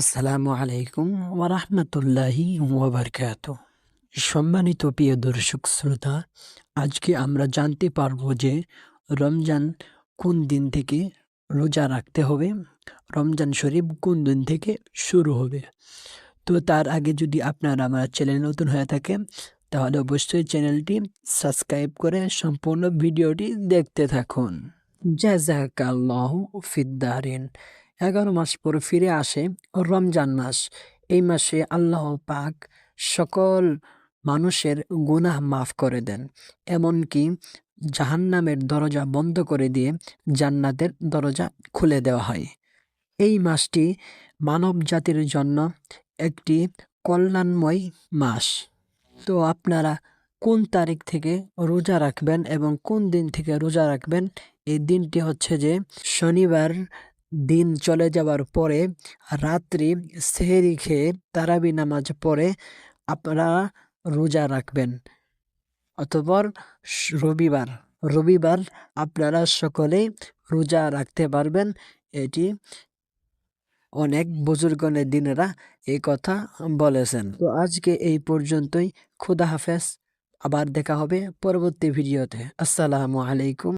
আসসালামু আলাইকুম ওরহমতুল্লাহি ওবরকাত সম্মানিত প্রিয় দর্শক শ্রোতা, আজকে আমরা জানতে পারব যে রমজান কোন দিন থেকে রোজা রাখতে হবে, রমজান শরীফ কোন দিন থেকে শুরু হবে? তো তার আগে যদি আপনারা আমার চ্যানেল নতুন হয়ে থাকে তাহলে অবশ্যই চ্যানেলটি সাবস্ক্রাইব করে সম্পূর্ণ ভিডিওটি দেখতে থাকুন। জাজাকাল্লাহ ফিদ্দারিন এগারো মাস পর ফিরে আসে রমজান মাস। এই মাসে আল্লাহ পাক সকল মানুষের গুনাহ মাফ করে দেন, এমনকি জাহান্নামের দরজা বন্ধ করে দিয়ে জান্নাতের দরজা খুলে দেওয়া হয়। এই মাসটি মানব জাতির জন্য একটি কল্যাণময় মাস। তো আপনারা কোন তারিখ থেকে রোজা রাখবেন এবং কোন দিন থেকে রোজা রাখবেন? এই দিনটি হচ্ছে যে শনিবার দিন চলে যাওয়ার পরে রাত্রি সেহেরি খেয়ে তারাবি নামাজ পড়ে আপনারা রোজা রাখবেন। অতপর রবিবার রবিবার আপনারা সকলেই রোজা রাখতে পারবেন। এটি অনেক বুজুর্গনের দিনেরা এই কথা বলেছেন। তো আজকে এই পর্যন্তই। খুদা হাফেজ। আবার দেখা হবে পরবর্তী ভিডিওতে। আসসালামু আলাইকুম।